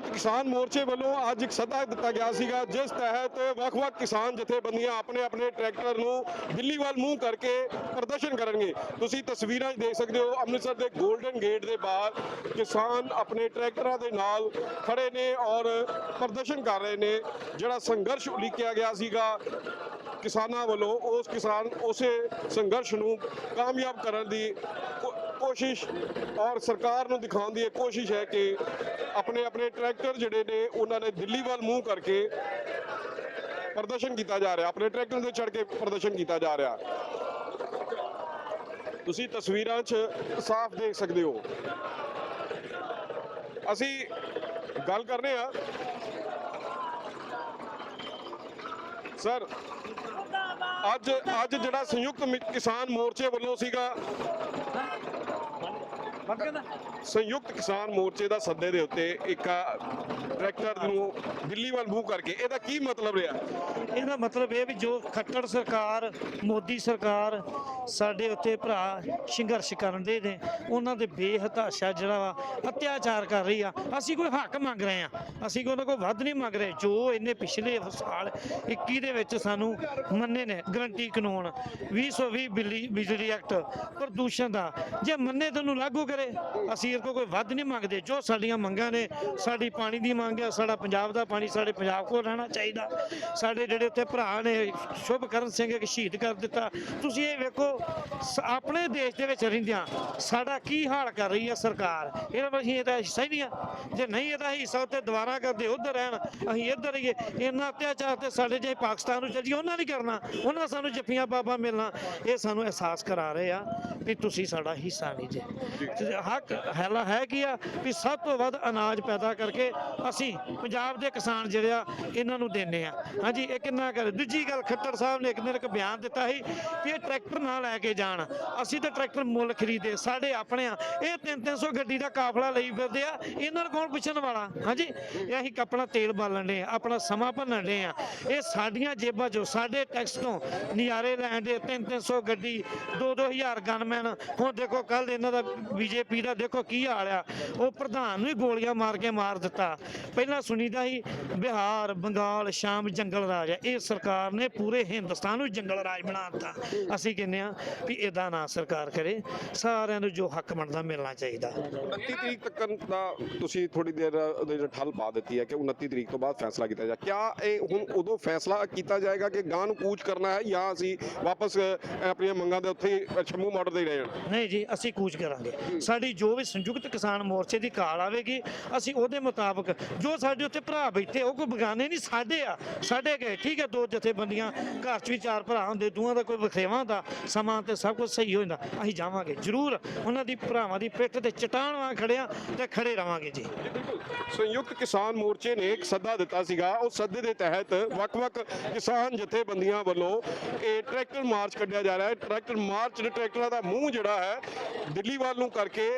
ਸੰਯੁਕਤ ਕਿਸਾਨ ਮੋਰਚੇ ਵੱਲੋਂ ਅੱਜ ਇੱਕ ਸੱਦਾ ਦਿੱਤਾ ਗਿਆ ਸੀਗਾ, ਜਿਸ ਤਹਿਤ ਵੱਖ-ਵੱਖ ਕਿਸਾਨ ਜਥੇਬੰਦੀਆਂ ਆਪਣੇ ਆਪਣੇ ਟਰੈਕਟਰ ਨੂੰ ਦਿੱਲੀ ਵੱਲ ਮੂੰਹ ਕਰਕੇ ਪ੍ਰਦਰਸ਼ਨ ਕਰਨਗੇ। ਤੁਸੀਂ ਤਸਵੀਰਾਂ 'ਚ ਦੇਖ ਸਕਦੇ ਹੋ, ਅੰਮ੍ਰਿਤਸਰ ਦੇ 골ਡਨ ਗੇਟ ਦੇ ਬਾਹਰ ਕਿਸਾਨ ਆਪਣੇ ਟਰੈਕਟਰਾਂ ਦੇ ਨਾਲ ਖੜੇ ਨੇ ਔਰ ਪ੍ਰਦਰਸ਼ਨ ਕਰ ਰਹੇ ਨੇ, ਜਿਹੜਾ ਸੰਘਰਸ਼ ਉਲੀਕਿਆ ਗਿਆ ਸੀਗਾ ਕਿਸਾਨਾਂ ਵੱਲੋਂ, ਉਸ ਕਿਸਾਨ ਉਸੇ ਸੰਘਰਸ਼ ਨੂੰ ਕਾਮਯਾਬ ਕਰਨ ਦੀ ਕੋਸ਼ਿਸ਼ ਔਰ ਸਰਕਾਰ ਨੂੰ ਦਿਖਾਉਣ ਦੀ ਇਹ ਕੋਸ਼ਿਸ਼ ਹੈ ਕਿ ਆਪਣੇ ਆਪਣੇ ਟਰੈਕਟਰ ਜਿਹੜੇ ਨੇ, ਉਹਨਾਂ ਨੇ ਦਿੱਲੀ ਵੱਲ ਮੂੰਹ ਕਰਕੇ ਪ੍ਰਦਰਸ਼ਨ ਕੀਤਾ ਜਾ ਰਿਹਾ। ਆਪਣੇ ਟਰੈਕਟਰ ਤੇ ਚੜ ਕੇ ਪ੍ਰਦਰਸ਼ਨ ਕੀਤਾ ਜਾ ਰਿਹਾ। ਤੁਸੀਂ ਤਸਵੀਰਾਂ 'ਚ ਸਾਫ਼ ਦੇਖ ਸਕਦੇ ਹੋ। ਅਸੀਂ ਗੱਲ ਕਰ ਰਹੇ ਹਾਂ ਸਰ, ਅੱਜ ਅੱਜ ਜਿਹੜਾ ਸੰਯੁਕਤ ਕਿਸਾਨ ਮੋਰਚੇ ਵੱਲੋਂ ਸੀਗਾ ਸੰਯੁਕਤ ਕਿਸਾਨ ਮੋਰਚੇ ਦਾ ਸੱਦੇ ਦੇ ਉੱਤੇ ਇੱਕ ਆ ਟਰੈਕਟਰ ਨੂੰ ਦਿੱਲੀ ਵੱਲ ਮੂਵ ਕਰਕੇ, ਇਹਦਾ ਕੀ ਮਤਲਬ ਰਿਹਾ? ਇਹਦਾ ਮਤਲਬ ਇਹ ਵੀ ਜੋ ਖੱਟੜ ਸਰਕਾਰ, ਮੋਦੀ ਸਰਕਾਰ ਸਾਡੇ ਉੱਤੇ ਭਰਾ ਸੰਘਰਸ਼ ਕਰਨ ਦੇ ਨੇ, ਉਹਨਾਂ ਦੇ ਬੇਹਤਾਸ਼ਾ ਜਿਹੜਾ ਵਾ, ਅਤਿਆਚਾਰ ਕਰ ਰਹੀ ਆ। ਅਸੀਂ ਕੋਈ ਹੱਕ ਮੰਗ ਰਹੇ ਆ। ਅਸੀਂ ਕੋਈ ਉਹਨਾਂ ਕੋਲ ਵੱਧ ਨਹੀਂ ਮੰਗ ਰਹੇ। ਜੋ ਇਹਨੇ ਪਿਛਲੇ ਸਾਲ 21 ਦੇ ਵਿੱਚ ਸਾਨੂੰ ਮੰਨੇ ਨੇ ਗਰੰਟੀ ਕਾਨੂੰਨ 2020 ਬਿਜਲੀ ਬਿਜਲੀ ਐਕਟ ਪ੍ਰਦੂਸ਼ਣ ਦਾ, ਜੇ ਮੰਨੇ ਤੈਨੂੰ ਲਾਗੂ ਕਰੇ। ਅਸੀਂ ਇਹ ਕੋਈ ਵੱਧ ਨਹੀਂ ਮੰਗਦੇ। ਜੋ ਸਾਡੀਆਂ ਮੰਗਾਂ ਨੇ, ਸਾਡੀ ਪਾਣੀ ਦੀ ਮੰਗ ਹੈ ਸਾਡਾ ਪੰਜਾਬ ਦਾ ਪਾਣੀ ਸਾਡੇ ਪੰਜਾਬ ਕੋਲ ਰਹਿਣਾ ਚਾਹੀਦਾ। ਸਾਡੇ ਜਿਹੜੇ ਉੱਥੇ ਭਰਾ ਨੇ ਸ਼ੁਭਕਰਨ ਸਿੰਘ ਇੱਕ ਸ਼ਹੀਦ ਕਰ ਦਿੱਤਾ। ਤੁਸੀਂ ਇਹ ਵੇਖੋ ਆਪਣੇ ਦੇਸ਼ ਦੇ ਵਿੱਚ ਰਹਿੰਦਿਆਂ ਸਾਡਾ ਕੀ ਹਾਲ ਕਰ ਰਹੀ ਹੈ ਸਰਕਾਰ? ਇਹਨਾਂ ਵਿੱਚ ਇਹਦਾ ਹਿੱਸਾ ਹੀ ਨਹੀਂ ਆ। ਜੇ ਨਹੀਂ ਇਹਦਾ ਹਿੱਸਾ ਤੇ ਦੁਬਾਰਾ ਕਰਦੇ ਉਧਰ ਰਹਿਣ ਅਸੀਂ ਇੱਧਰ ਰਹੀਏ। ਇੰਨਾ ਅਤਿਆਚਾਰ ਤੇ ਸਾਡੇ ਜੇ ਪਾਕਿਸਤਾਨ ਨੂੰ ਚੱਲੀਏ ਉਹਨਾਂ ਨਹੀਂ ਕਰਨਾ। ਉਹਨਾਂ ਸਾਨੂੰ ਜੱਫੀਆਂ ਬਾਬਾ ਮਿਲਣਾ। ਇਹ ਸਾਨੂੰ ਅਹਿਸਾਸ ਕਰਾ ਰਹੇ ਆ ਵੀ ਤੁਸੀਂ ਸਾਡਾ ਹਿੱਸਾ ਨਹੀਂ ਜੇ। ਹੱਕ ਹੈਲਾ ਹੈ ਕੀ ਆ ਵੀ ਸਭ ਤੋਂ ਵੱਧ ਅਨਾਜ ਪੈਦਾ ਕਰਕੇ ਅਸੀਂ ਪੰਜਾਬ ਦੇ ਕਿਸਾਨ ਜਿਹੜੇ ਆ, ਇਹਨਾਂ ਨੂੰ ਦਿੰਨੇ ਆ। ਹਾਂਜੀ ਇਹ ਕਿੰਨਾ ਕਰ ਦੂਜੀ ਗੱਲ ਖੱਟਰ ਸਾਹਿਬ ਨੇ ਇੱਕ ਦਿਨ ਇੱਕ ਬਿਆਨ ਦਿੱਤਾ ਸੀ ਕਿ ਇਹ ਟਰੈਕਟਰ ਨਾ ਲੈ ਕੇ ਜਾਣ। ਅਸੀਂ ਤਾਂ ਟਰੈਕਟਰ ਮੁੱਲ ਖਰੀਦੇ, ਸਾਡੇ ਆਪਣੇ ਆ। ਇਹ 3-300 ਗੱਡੀ ਦਾ ਕਾਫਲਾ ਲਈ ਫਿਰਦੇ ਆ, ਇਹਨਾਂ ਨੂੰ ਕੌਣ ਪੁੱਛਣ ਵਾਲਾ? ਹਾਂਜੀ, ਇਹ ਅਸੀਂ ਆਪਣਾ ਤੇਲ ਬਾਲਣ ਦੇ ਆਪਣਾ ਸਮਾਂ ਭੰਨਣ ਦੇ ਆ। ਇਹ ਸਾਡੀਆਂ ਜੇਬਾਂ ਚੋਂ, ਸਾਡੇ ਟੈਕਸ ਤੋਂ ਨਜ਼ਾਰੇ ਲੈਣ ਦੇ 3-300 ਗੱਡੀ 2-2000 ਗਨਮੈਨ। ਹੁਣ ਦੇਖੋ ਕੱਲ ਇਹਨਾਂ ਦਾ ਬੀਜੇਪੀ ਦਾ ਦੇਖੋ ਕੀ ਹਾਲ ਆ। ਉਹ ਪ੍ਰਧਾਨ ਨੂੰ ਹੀ ਗੋਲੀਆਂ ਮਾਰ ਕੇ ਮਾਰ ਦਿੱਤਾ। ਪਹਿਲਾਂ ਸੁਣੀਦਾ ਸੀ ਬਿਹਾਰ ਬੰਗਾਲ ਸ਼ਾਮ ਜੰਗਲ ਰਾਜ। ਹੈ ਇਹ ਸਰਕਾਰ ਨੇ ਪੂਰੇ ਹਿੰਦੁਸਤਾਨ ਨੂੰ ਜੰਗਲ ਰਾਜ ਬਣਾ ਦਿੱਤਾ। ਅਸੀਂ ਕਹਿੰਦੇ ਆ ਵੀ ਇਦਾਂ ਨਾ ਸਰਕਾਰ ਕਰੇ। ਸਾਰਿਆਂ ਨੂੰ ਜੋ ਹੱਕ ਬਣਦਾ ਮਿਲਣਾ ਚਾਹੀਦਾ। 29 ਤਰੀਕ ਤੱਕ ਦਾ ਤੁਸੀਂ ਥੋੜੀ ਦੇਰ ਉਹਦੇ ਠੱਲ ਪਾ ਦਿੱਤੀ ਹੈ ਕਿ 29 ਤਰੀਕ ਤੋਂ ਬਾਅਦ ਫੈਸਲਾ ਕੀਤਾ ਜਾ ਕਿਆ ਇਹ ਹੁਣ ਉਦੋਂ ਫੈਸਲਾ ਕੀਤਾ ਜਾਏਗਾ ਕਿ ਗਾਂ ਨੂੰ ਕੂਚ ਕਰਨਾ ਹੈ ਜਾਂ ਅਸੀਂ ਵਾਪਸ ਆਪਣੀਆਂ ਮੰਗਾਂ ਦੇ ਉੱਥੇ ਹੀ ਛੰਮੂ ਮਾਡਲ ਦੇ ਹੀ ਰਹਿ ਨਹੀਂ ਜੀ ਅਸੀਂ ਕੂਚ ਕਰਾਂਗੇ। ਸਾਡੀ ਜੋ ਵੀ ਸੰਯੁਕਤ ਕਿਸਾਨ ਮੋਰਚੇ ਦੀ ਕਾਲ ਆਵੇਗੀ ਅਸੀਂ ਉਹਦੇ ਮੁਤਾਬਕ ਜੋ ਸਾਡੇ ਉੱਤੇ ਭਰਾ ਬੈਠੇ, ਉਹ ਕੋਈ ਬਗਾਨੇ ਨਹੀਂ, ਸਾਡੇ ਆ, ਸਾਡੇ ਗਏ। ਠੀਕ ਹੈ, ਦੋ ਜਥੇਬੰਦੀਆਂ, ਘਰ 'ਚ ਵੀ ਚਾਰ ਭਰਾ ਹੁੰਦੇ ਦੋਵਾਂ ਦਾ ਕੋਈ ਵਖਰੇਵਾ ਹੁੰਦਾ, ਸਮਾਂ ਤੇ ਸਭ ਕੁਝ ਸਹੀ ਹੋ ਜਾਂਦਾ। ਅਸੀਂ ਜਾਵਾਂਗੇ, ਜ਼ਰੂਰ ਉਹਨਾਂ ਦੀ ਭਰਾਵਾਂ ਦੀ ਪਿੱਠ ਤੇ ਚਟਾਨ ਵਾਂ ਖੜਿਆ ਤੇ ਖੜੇ ਰਵਾਂਗੇ ਜੀ। ਸੰਯੁਕਤ ਕਿਸਾਨ ਮੋਰਚੇ ਨੇ ਇੱਕ ਸੱਦਾ ਦਿੱਤਾ ਸੀਗਾ, ਉਹ ਸੱਦੇ ਦੇ ਤਹਿਤ ਵੱਖ-ਵੱਖ ਕਿਸਾਨ ਜਥੇਬੰਦੀਆਂ ਵੱਲੋਂ ਇਹ ਟਰੈਕਟਰ ਮਾਰਚ ਕੱਢਿਆ ਜਾ ਰਿਹਾ ਹੈ। ਟਰੈਕਟਰ ਮਾਰਚ ਦੇ ਟਰੈਕਟਰਾਂ ਦਾ ਮੂੰਹ ਜਿਹੜਾ ਹੈ ਦਿੱਲੀ ਵੱਲ ਨੂੰ ਕਰਕੇ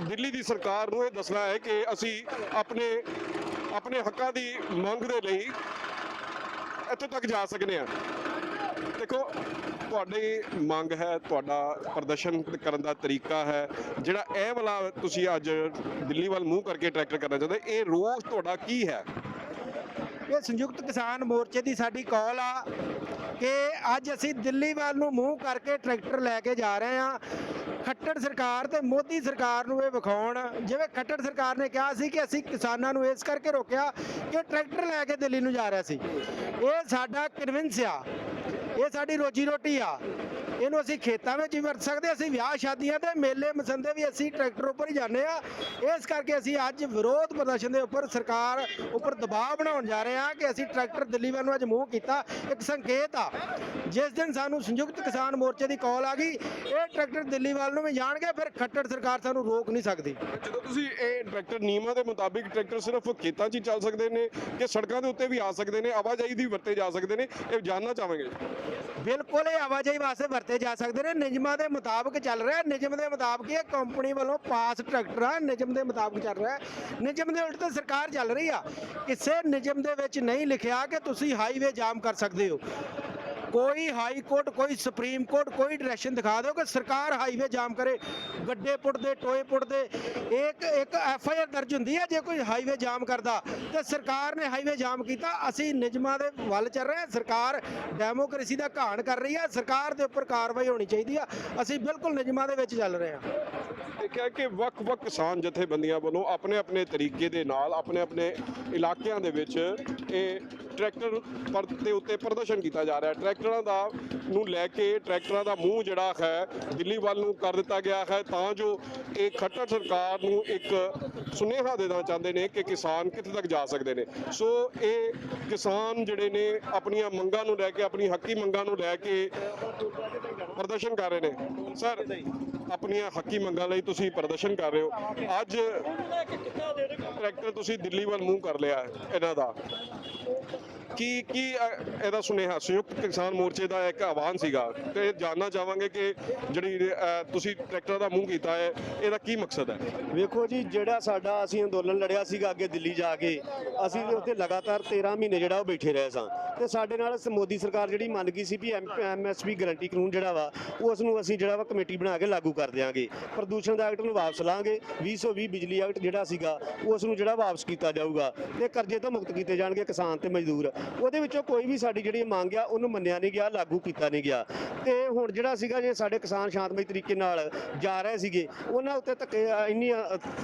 ਦਿੱਲੀ ਦੀ ਸਰਕਾਰ ਨੂੰ ਇਹ ਦੱਸਣਾ ਹੈ ਕਿ ਅਸੀਂ ਆਪਣੇ ਆਪਣੇ ਹੱਕਾਂ ਦੀ ਮੰਗ ਦੇ ਲਈ ਇੱਥੇ ਤੱਕ ਜਾ ਸਕਦੇ ਹਾਂ। ਦੇਖੋ, ਤੁਹਾਡੀ ਮੰਗ ਹੈ, ਤੁਹਾਡਾ ਪ੍ਰਦਰਸ਼ਨ ਕਰਨ ਦਾ ਤਰੀਕਾ ਹੈ। ਜਿਹੜਾ ਇਹ ਵਾਲਾ ਤੁਸੀਂ ਅੱਜ ਦਿੱਲੀ ਵੱਲ ਮੂੰਹ ਕਰਕੇ ਟਰੈਕਟਰ ਕਰਨਾ ਚਾਹੁੰਦੇ, ਇਹ ਰੋਸ ਤੁਹਾਡਾ ਕੀ ਹੈ? ਇਹ ਸੰਯੁਕਤ ਕਿਸਾਨ ਮੋਰਚੇ ਦੀ ਸਾਡੀ ਕਾਲ ਆ। ਕਿ ਅੱਜ ਅਸੀਂ ਦਿੱਲੀ ਵੱਲ ਨੂੰ ਮੂੰਹ ਕਰਕੇ ਟਰੈਕਟਰ ਲੈ ਕੇ ਜਾ ਰਹੇ ਹਾਂ। ਖੱਟੜ ਸਰਕਾਰ ਤੇ ਮੋਦੀ ਸਰਕਾਰ ਨੂੰ ਇਹ ਵਿਖਾਉਣ। ਜਿਵੇਂ ਖੱਟੜ ਸਰਕਾਰ ਨੇ ਕਿਹਾ ਸੀ ਕਿ ਅਸੀਂ ਕਿਸਾਨਾਂ ਨੂੰ ਇਸ ਕਰਕੇ ਰੋਕਿਆ ਕਿ ਟਰੈਕਟਰ ਲੈ ਕੇ ਦਿੱਲੀ ਨੂੰ ਜਾ ਰਿਹਾ ਸੀ। ਇਹ ਸਾਡਾ ਕਨਵਿੰਸ ਆ। ਇਹ ਸਾਡੀ ਰੋਜੀ ਰੋਟੀ ਆ। ਇਹਨੂੰ ਅਸੀਂ ਖੇਤਾਂ ਵਿੱਚ ਵੀ ਵਰਤ ਸਕਦੇ ਅਸੀਂ ਵਿਆਹ ਸ਼ਾਦੀਆਂ ਤੇ ਮੇਲੇ, ਮਸੰਦੇ ਵੀ ਅਸੀਂ ਟਰੈਕਟਰ ਉੱਪਰ ਹੀ ਜਾਂਦੇ ਆ ਇਸ ਕਰਕੇ ਅਸੀਂ ਅੱਜ ਵਿਰੋਧ ਪ੍ਰਦਰਸ਼ਨ ਦੇ ਉੱਪਰ ਸਰਕਾਰ ਉੱਪਰ ਦਬਾਅ ਬਣਾਉਣ ਜਾ ਰਹੇ ਹਾਂ ਕਿ ਅਸੀਂ ਟਰੈਕਟਰ ਦਿੱਲੀ ਵੱਲ ਨੂੰ ਅੱਜ ਮੂਵ ਕੀਤਾ। ਇੱਕ ਸੰਕੇਤ ਆ, ਜਿਸ ਦਿਨ ਸਾਨੂੰ ਸੰਯੁਕਤ ਕਿਸਾਨ ਮੋਰਚੇ ਦੀ ਕਾਲ ਆ ਗਈ, ਇਹ ਟਰੈਕਟਰ ਦਿੱਲੀ ਵੱਲ ਨੂੰ ਵੀ ਜਾਣਗੇ, ਫਿਰ ਖੱਟੜ ਸਰਕਾਰ ਸਾਨੂੰ ਰੋਕ ਨਹੀਂ ਸਕਦੀ। ਜਦੋਂ ਤੁਸੀਂ ਇਹ ਟਰੈਕਟਰ ਨਿਯਮਾਂ ਦੇ ਮੁਤਾਬਿਕ ਟਰੈਕਟਰ ਸਿਰਫ ਖੇਤਾਂ 'ਚ ਹੀ ਚੱਲ ਸਕਦੇ ਨੇ ਕਿ ਸੜਕਾਂ ਦੇ ਉੱਤੇ ਵੀ ਆ ਸਕਦੇ ਨੇ, ਆਵਾਜਾਈ ਦੀ ਵਰਤੇ ਜਾ ਸਕਦੇ ਨੇ, ਇਹ ਜਾਣਨਾ ਚਾਹਾਂਗੇ ਬਿਲਕੁਲ, ਇਹ ਆਵਾਜਾਈ ਵਾਸਤੇ ਵਰਤੇ ਜਾ ਸਕਦੇ ਨੇ। ਨਿਯਮਾਂ ਦੇ ਮੁਤਾਬਕ ਚੱਲ ਰਿਹਾ। ਨਿਯਮ ਦੇ ਮੁਤਾਬਕ ਇਹ ਕੰਪਨੀ ਵੱਲੋਂ ਪਾਸ ਟਰੈਕਟਰ ਆ। ਨਿਯਮ ਦੇ ਮੁਤਾਬਕ ਚੱਲ ਰਿਹਾ। ਨਿਯਮ ਦੇ ਉਲਟ ਤਾਂ ਸਰਕਾਰ ਚੱਲ ਰਹੀ ਆ। ਕਿਸੇ ਨਿਯਮ ਦੇ ਵਿੱਚ ਨਹੀਂ ਲਿਖਿਆ ਕਿ ਤੁਸੀਂ ਹਾਈਵੇ ਜਾਮ ਕਰ ਸਕਦੇ ਹੋ। ਕੋਈ ਹਾਈ ਕੋਰਟ, ਕੋਈ ਸੁਪਰੀਮ ਕੋਰਟ, ਕੋਈ ਡਾਇਰੈਕਸ਼ਨ ਦਿਖਾ ਦਿਓ ਕਿ ਸਰਕਾਰ ਹਾਈਵੇ ਜਾਮ ਕਰੇ, ਗੱਡੇ ਪੁੱਟਦੇ, ਟੋਏ ਪੁੱਟਦੇ। ਇੱਕ ਇੱਕ ਐਫ ਆਈ ਆਰ ਦਰਜ ਹੁੰਦੀ ਹੈ ਜੇ ਕੋਈ ਹਾਈਵੇ ਜਾਮ ਕਰਦਾ, ਤੇ ਸਰਕਾਰ ਨੇ ਹਾਈਵੇ ਜਾਮ ਕੀਤਾ। ਅਸੀਂ ਨਿਯਮਾਂ ਦੇ ਵੱਲ ਚੱਲ ਰਹੇ ਹਾਂ। ਸਰਕਾਰ ਡੈਮੋਕ੍ਰੇਸੀ ਦਾ ਘਾਣ ਕਰ ਰਹੀ ਹੈ ਸਰਕਾਰ ਦੇ ਉੱਪਰ ਕਾਰਵਾਈ ਹੋਣੀ ਚਾਹੀਦੀ ਆ। ਅਸੀਂ ਬਿਲਕੁਲ ਨਿਯਮਾਂ ਦੇ ਵਿੱਚ ਚੱਲ ਰਹੇ ਹਾਂ। ਦੇਖਿਆ ਕਿ ਵੱਖ-ਵੱਖ ਕਿਸਾਨ ਜਥੇਬੰਦੀਆਂ ਵੱਲੋਂ ਆਪਣੇ-ਆਪਣੇ ਤਰੀਕੇ ਦੇ ਨਾਲ, ਆਪਣੇ-ਆਪਣੇ ਇਲਾਕਿਆਂ ਦੇ ਵਿੱਚ ਇਹ ਟਰੈਕਟਰ ਪਰ ਦੇ ਉੱਤੇ ਪ੍ਰਦਰਸ਼ਨ ਕੀਤਾ ਜਾ ਰਿਹਾ ਟਰੈਕਟਰਾਂ ਦਾ ਨੂੰ ਲੈ ਕੇ ਟਰੈਕਟਰਾਂ ਦਾ ਮੂੰਹ ਜਿਹੜਾ ਹੈ, ਦਿੱਲੀ ਵੱਲ ਨੂੰ ਕਰ ਦਿੱਤਾ ਗਿਆ ਹੈ। ਤਾਂ ਜੋ ਇਹ ਖੱਟਰ ਸਰਕਾਰ ਨੂੰ ਇੱਕ ਸੁਨੇਹਾ ਦੇਣਾ ਚਾਹੁੰਦੇ ਨੇ ਕਿ ਕਿਸਾਨ ਕਿੱਥੇ ਤੱਕ ਜਾ ਸਕਦੇ ਨੇ। ਸੋ ਇਹ ਕਿਸਾਨ ਜਿਹੜੇ ਨੇ ਆਪਣੀਆਂ ਮੰਗਾਂ ਨੂੰ ਲੈ ਕੇ, ਆਪਣੀ ਹੱਕੀ ਮੰਗਾਂ ਨੂੰ ਲੈ ਕੇ ਪ੍ਰਦਰਸ਼ਨ ਕਰ ਰਹੇ ਨੇ। ਸਰ ਆਪਣੀਆਂ ਹੱਕੀ ਮੰਗਾਂ ਲਈ ਤੁਸੀਂ ਪ੍ਰਦਰਸ਼ਨ ਕਰ ਰਹੇ ਹੋ। ਅੱਜ ਟਰੈਕਟਰ ਤੁਸੀਂ ਦਿੱਲੀ ਵੱਲ ਮੂੰਹ ਕਰ ਲਿਆ ਇਹਨਾਂ ਦਾ। ਕੀ ਕੀ ਇਹਦਾ ਸੁਨੇਹਾ? ਸੰਯੁਕਤ ਕਿਸਾਨ ਮੋਰਚੇ ਦਾ ਇੱਕ ਆਹਵਾਨ ਸੀਗਾ ਤੇ ਜਾਨਣਾ ਚਾਹਾਂਗੇ ਕਿ ਜਿਹੜੀ ਤੁਸੀਂ ਟਰੈਕਟਰ ਦਾ ਮੂੰਹ ਕੀਤਾ ਹੈ, ਇਹਦਾ ਕੀ ਮਕਸਦ ਹੈ? ਵੇਖੋ ਜੀ, ਜਿਹੜਾ ਸਾਡਾ ਅਸੀਂ ਅੰਦੋਲਨ ਲੜਿਆ ਸੀਗਾ ਅੱਗੇ ਦਿੱਲੀ ਜਾ ਕੇ, ਅਸੀਂ ਉੱਥੇ ਲਗਾਤਾਰ 13 ਮਹੀਨੇ ਜਿਹੜਾ ਉਹ ਬੈਠੇ ਰਹੇ ਸਾਂ। ਤੇ ਸਾਡੇ ਨਾਲ ਮੋਦੀ ਸਰਕਾਰ ਜਿਹੜੀ ਮੰਨ ਗਈ ਸੀ ਵੀ ਐਮਐਸਪੀ ਗਰੰਟੀ ਕਾਨੂੰਨ ਜਿਹੜਾ ਵਾ, ਉਸ ਨੂੰ ਅਸੀਂ ਜਿਹੜਾ ਵਾ ਕਮੇਟੀ ਬਣਾ ਕੇ ਲਾਗੂ ਕਰ ਦਿਆਂਗੇ। ਪ੍ਰਦੂਸ਼ਣ ਦਾ ਐਕਟ ਨੂੰ ਵਾਪਸ ਲਾਂਗੇ 2020 ਬਿਜਲੀ ਐਕਟ ਜਿਹੜਾ ਸੀਗਾ, ਉਸ ਨੂੰ ਜਿਹੜਾ ਵਾਪਸ ਕੀਤਾ ਜਾਊਗਾ, ਤੇ ਕਰਜ਼ੇ ਤੋਂ ਮੁਕਤ ਕੀਤੇ ਜਾਣਗੇ ਕਿਸਾਨ ਤੇ ਮਜ਼ਦੂਰ। ਉਹਦੇ ਵਿੱਚੋਂ ਕੋਈ ਵੀ ਸਾਡੀ ਜਿਹੜੀ ਮੰਗ ਆ, ਉਹਨੂੰ ਮੰਨਿਆ ਨਹੀਂ ਗਿਆ, ਲਾਗੂ ਕੀਤਾ ਨਹੀਂ ਗਿਆ। ਤੇ ਹੁਣ ਜਿਹੜਾ ਸੀਗਾ ਜੇ ਸਾਡੇ ਕਿਸਾਨ ਸ਼ਾਂਤਮਈ ਤਰੀਕੇ ਨਾਲ ਜਾ ਰਹੇ ਸੀਗੇ, ਉਹਨਾਂ ਉੱਤੇ ਧੱਕੇ, ਇੰਨੀ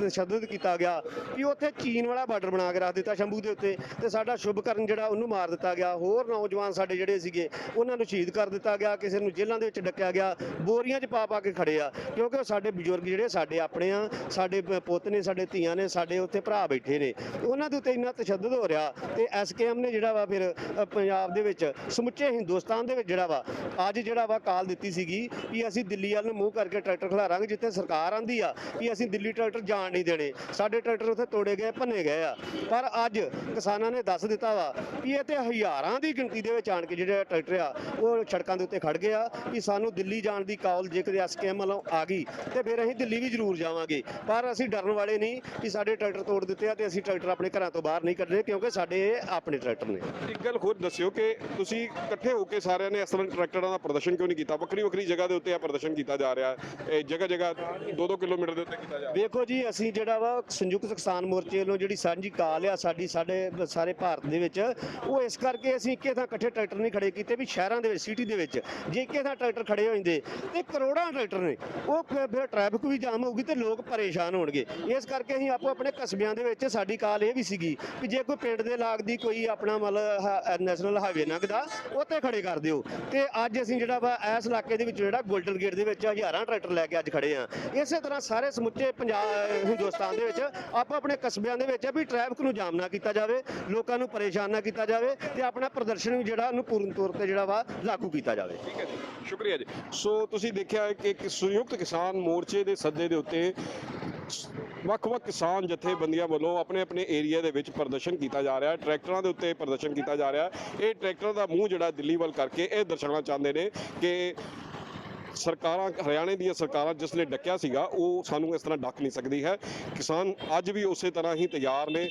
ਤਸ਼ੱਦਦ ਕੀਤਾ ਗਿਆ ਕਿ ਉੱਥੇ ਚੀਨ ਵਾਲਾ ਬਾਰਡਰ ਬਣਾ ਕੇ ਰੱਖ ਦਿੱਤਾ ਸ਼ੰਭੂ ਦੇ ਉੱਤੇ ਤੇ ਸਾਡਾ ਸ਼ੁਭਕਰਨ ਜਿਹੜਾ ਉਹਨੂੰ ਮਾਰ ਦਿੱਤਾ ਗਿਆ। ਹੋਰ ਨੌਜਵਾਨ ਸਾਡੇ ਜਿਹੜੇ ਸੀਗੇ, ਉਹਨਾਂ ਨੂੰ ਸ਼ਹੀਦ ਕਰ ਦਿੱਤਾ ਗਿਆ, ਕਿਸੇ ਨੂੰ ਜੇਲ੍ਹਾਂ ਦੇ ਵਿੱਚ ਡੱਕਿਆ ਗਿਆ, ਬੋਰੀਆਂ 'ਚ ਪਾ ਪਾ ਕੇ ਖੜੇ ਆ, ਕਿਉਂਕਿ ਉਹ ਸਾਡੇ ਬਜ਼ੁਰਗ ਜਿਹੜੇ ਸਾਡੇ ਆਪਣੇ ਆ, ਸਾਡੇ ਪੁੱਤ ਨੇ, ਸਾਡੇ ਧੀਆਂ ਨੇ, ਸਾਡੇ ਉੱਥੇ ਭਰਾ ਬੈਠੇ ਨੇ। ਉਹਨਾਂ ਦੇ ਉੱਤੇ ਇੰਨਾ ਤਸ਼ੱਦਦ ਹੋ ਰਿਹਾ ਤੇ ਐਸਕੇਐਮ ਨੇ ਜਿਹੜਾ ਵਾ ਫਿਰ ਪੰਜਾਬ ਦੇ ਵਿੱਚ ਸਮੁੱਚੇ ਹਿੰਦੁਸਤਾਨ ਦੇ ਵਿੱਚ ਜਿਹੜਾ ਵਾ, ਅੱਜ ਜਿਹੜਾ ਵਾ ਕਾਲ ਦਿੱਤੀ ਸੀਗੀ ਵੀ ਅਸੀਂ ਦਿੱਲੀ ਵੱਲ ਨੂੰ ਮੂੰਹ ਕਰਕੇ ਟਰੈਕਟਰ ਖਿਲਾਰਾਂਗੇ, ਜਿੱਥੇ ਸਰਕਾਰ ਆਂਦੀ ਆ ਵੀ ਅਸੀਂ ਦਿੱਲੀ ਟਰੈਕਟਰ ਜਾਣ ਨਹੀਂ ਦੇਣੇ। ਸਾਡੇ ਟਰੈਕਟਰ ਉੱਥੇ ਤੋੜੇ ਗਏ, ਭੰਨੇ ਗਏ ਆ। ਪਰ ਅੱਜ ਕਿਸਾਨਾਂ ਨੇ ਦੱਸ ਦਿੱਤਾ ਵਾ ਵੀ ਇਹ ਤੇ ਹਜ਼ਾਰਾਂ ਦੀ ਗਿਣਤੀ ਦੇ ਵਿੱਚ ਆਣ ਕੇ ਜਿਹੜੇ ਟਰੈਕਟਰ ਆ, ਉਹ ਸੜਕਾਂ ਦੇ ਉੱਤੇ ਖੜ ਗਏ ਆ ਕਿ ਸਾਨੂੰ ਦਿੱਲੀ ਜਾਣ ਦੀ ਕਾਲ ਜੇਕਰ ਐਸਕੇਐਮ ਵੱਲੋਂ ਆ ਗਈ, ਤੇ ਫਿਰ ਅਸੀਂ ਦਿੱਲੀ ਵੀ ਜ਼ਰੂਰ ਜਾਵਾਂਗੇ। ਪਰ ਅਸੀਂ ਡਰਨ ਵਾਲੇ ਨਹੀਂ ਕਿ ਸਾਡੇ ਟਰੈਕਟਰ ਤੋੜ ਦਿੱਤੇ ਆ ਤੇ ਅਸੀਂ ਟਰੈਕਟਰ ਆਪਣੇ ਘਰਾਂ ਤੋਂ ਬਾਹਰ ਨਹੀਂ ਕੱਢਣੇ ਕਿਉਂਕਿ ਸਾਡੇ ਇਹ ਆਪਣੇ ਟਰੈਕਟਰ ਨੇ। ਇੱਕ ਗੱਲ ਖੁਦ ਦੱਸਿਓ ਕਿ ਤੁਸੀਂ ਇਕੱਠੇ ਹੋ ਕੇ ਸਾਰਿਆਂ ਨੇ ਇਸ ਤਰ੍ਹਾਂ ਟਰੈਕਟਰਾਂ ਦਾ ਪ੍ਰਦਰਸ਼ਨ ਕਿਉਂ ਨਹੀਂ ਕੀਤਾ? ਵੱਖਰੀ ਵੱਖਰੀ ਜਗ੍ਹਾ ਦੇ ਉੱਤੇ ਇਹ ਪ੍ਰਦਰਸ਼ਨ ਕੀਤਾ ਜਾ ਰਿਹਾ। ਹੈ ਇਹ ਜਗ੍ਹਾ ਜਗ੍ਹਾ 2-2 ਕਿਲੋਮੀਟਰ ਦੇ ਉੱਤੇ ਕੀਤਾ ਜਾ ਰਿਹਾ। ਵੇਖੋ ਜੀ, ਅਸੀਂ ਜਿਹੜਾ ਵਾ ਸੰਯੁਕਤ ਕਿਸਾਨ ਮੋਰਚੇ ਵੱਲੋਂ ਜਿਹੜੀ ਸਾਂਝੀ ਕਾਲ ਆ ਸਾਡੀ, ਸਾਡੇ ਸਾਰੇ ਭਾਰਤ ਦੇ ਵਿੱਚ, ਉਹ ਇਸ ਕਰਕੇ ਅਸੀਂ ਇੱਕੇ ਥਾਂ ਇਕੱਠੇ ਟਰੈਕਟਰ ਨਹੀਂ ਖੜੇ ਕੀਤੇ ਵੀ ਸ਼ਹਿਰਾਂ ਦੇ ਵਿੱਚ, ਸਿਟੀ ਦੇ ਵਿੱਚ। ਜੇ ਇੱਕੇ ਥਾਂ ਟਰੈਕਟਰ ਖੜੇ ਹੋ ਜਾਂਦੇ ਤੇ ਕਰੋੜਾਂ ਟਰੈਕਟਰ ਨੇ, ਉਹ ਫਿਰ ਫਿਰ ਟ੍ਰੈਫਿਕ ਵੀ ਜਾਮ ਹੋਊਗੀ ਤੇ ਲੋਕ ਪਰੇਸ਼ਾਨ ਹੋਣਗੇ। ਇਸ ਕਰਕੇ ਅਸੀਂ ਆਪੋ ਆਪਣੇ ਕਸਬਿਆਂ ਦੇ ਵਿੱਚ ਸਾਡੀ ਕਾਲ ਇਹ ਵੀ ਸੀਗੀ ਕਿ ਜੇ ਕੋਈ ਪਿੰਡ ਦੇ ਲਾਗ ਦੀ ਕੋਈ ਆਪਣਾ ਮਤਲਬ ਨੈਸ਼ਨਲ ਹਾਈਵੇ ਲੰਘਦਾ ਉੱਥੇ ਖੜੇ ਕਰ ਦਿਓ। ਤੇ ਅੱਜ ਅਸੀਂ ਜਿਹੜਾ ਵਾ, ਇਸ ਇਲਾਕੇ ਦੇ ਵਿੱਚ ਜਿਹੜਾ ਗੋਲਡਨ ਗੇਟ ਦੇ ਵਿੱਚ ਹਜ਼ਾਰਾਂ ਟਰੈਕਟਰ ਲੈ ਕੇ ਅੱਜ ਖੜੇ ਆ। ਇਸੇ ਤਰ੍ਹਾਂ ਸਾਰੇ ਸਮੁੱਚੇ ਪੰਜਾਬ ਹਿੰਦੁਸਤਾਨ ਦੇ ਵਿੱਚ ਆਪਾਂ ਆਪਣੇ ਕਸਬਿਆਂ ਦੇ ਵਿੱਚ ਵੀ ਟ੍ਰੈਫਿਕ ਨੂੰ ਜਾਮ ਨਾ ਕੀਤਾ ਜਾਵੇ, ਲੋਕਾਂ ਨੂੰ ਪਰੇਸ਼ਾਨ ਨਾ ਕੀਤਾ ਜਾਵੇ ਤੇ ਆਪਣਾ ਪ੍ਰਦਰਸ਼ਨ ਵੀ ਜਿਹੜਾ ਉਹਨੂੰ ਪੂਰਨ ਤੌਰ ਤੇ ਜਿਹੜਾ ਵਾ ਲਾਗੂ ਕੀਤਾ ਜਾਵੇ। ਠੀਕ ਹੈ ਜੀ, ਸ਼ੁਕਰੀਆ ਜੀ। ਸੋ ਤੁਸੀਂ ਦੇਖਿਆ ਕਿ ਇੱਕ ਸੰਯੁਕਤ ਕਿਸਾਨ ਮੋਰਚੇ ਦੇ ਸੱਦੇ ਦੇ ਉੱਤੇ ਵੱਖ-ਵੱਖ ਕਿਸਾਨ ਜਥੇਬੰਦੀਆਂ ਵੱਲੋਂ ਆਪਣੇ ਆਪਣੇ ਏਰੀਆ ਦੇ ਵਿੱਚ ਪ੍ਰਦਰਸ਼ਨ ਕੀਤਾ ਜਾ ਰਿਹਾ ਹੈ। ਟਰੈਕਟਰਾਂ ਦੇ ਉੱਤੇ ਪ੍ਰਦਰਸ਼ਨ ਕੀਤਾ ਜਾ ਰਿਹਾ ਹੈ। ਇਹ ਟਰੈਕਟਰ ਦਾ ਮੂੰਹ ਜਿਹੜਾ ਦਿੱਲੀ ਵੱਲ ਕਰਕੇ ਇਹ ਦਰਸਾਉਣਾ ਚਾਹੁੰਦੇ ਨੇ ਕਿ ਸਰਕਾਰਾਂ, ਹਰਿਆਣੇ ਦੀਆਂ ਸਰਕਾਰਾਂ ਜਿਸ ਨੇ ਡੱਕਿਆ ਸੀਗਾ, ਉਹ ਸਾਨੂੰ ਇਸ ਤਰ੍ਹਾਂ ਡੱਕ ਨਹੀਂ ਸਕਦੀ ਹੈ। ਕਿਸਾਨ ਅੱਜ ਵੀ ਉਸੇ ਤਰ੍ਹਾਂ ਹੀ ਤਿਆਰ ਨੇ।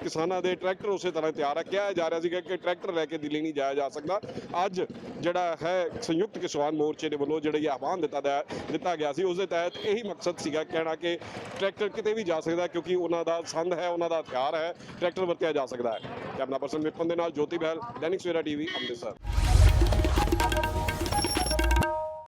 ਕਿਸਾਨਾਂ ਦੇ ਟਰੈਕਟਰ ਉਸੇ ਤਰ੍ਹਾਂ ਤਿਆਰ ਹੈ। ਕਿਹਾ ਜਾ ਰਿਹਾ ਸੀਗਾ ਕਿ ਟਰੈਕਟਰ ਲੈ ਕੇ ਦਿੱਲੀ ਨਹੀਂ ਜਾਇਆ ਜਾ ਸਕਦਾ। ਅੱਜ ਜਿਹੜਾ ਹੈ ਸੰਯੁਕਤ ਕਿਸਾਨ ਮੋਰਚੇ ਦੇ ਵੱਲੋਂ ਜਿਹੜਾ ਇਹ ਆਹਵਾਨ ਦਿੱਤਾ ਦਾ ਦਿੱਤਾ ਗਿਆ ਸੀ ਉਸ ਦੇ ਤਹਿਤ ਇਹੀ ਮਕਸਦ ਸੀਗਾ ਕਹਿਣਾ ਕਿ ਟਰੈਕਟਰ ਕਿਤੇ ਵੀ ਜਾ ਸਕਦਾ ਕਿਉਂਕਿ ਉਹਨਾਂ ਦਾ ਸੰਦ ਹੈ, ਉਹਨਾਂ ਦਾ ਹਥਿਆਰ ਹੈ, ਟਰੈਕਟਰ ਵਰਤਿਆ ਜਾ ਸਕਦਾ ਹੈ। ਕੈਮਰਾ ਪਰਸਨ ਵਿਪਨ ਦੇ ਨਾਲ ਜੋਤੀ ਬਹਿਲ, ਦੈਨਿਕ ਸਵੇਰਾ ਟੀਵੀ, ਅੰਮ੍ਰਿਤਸਰ।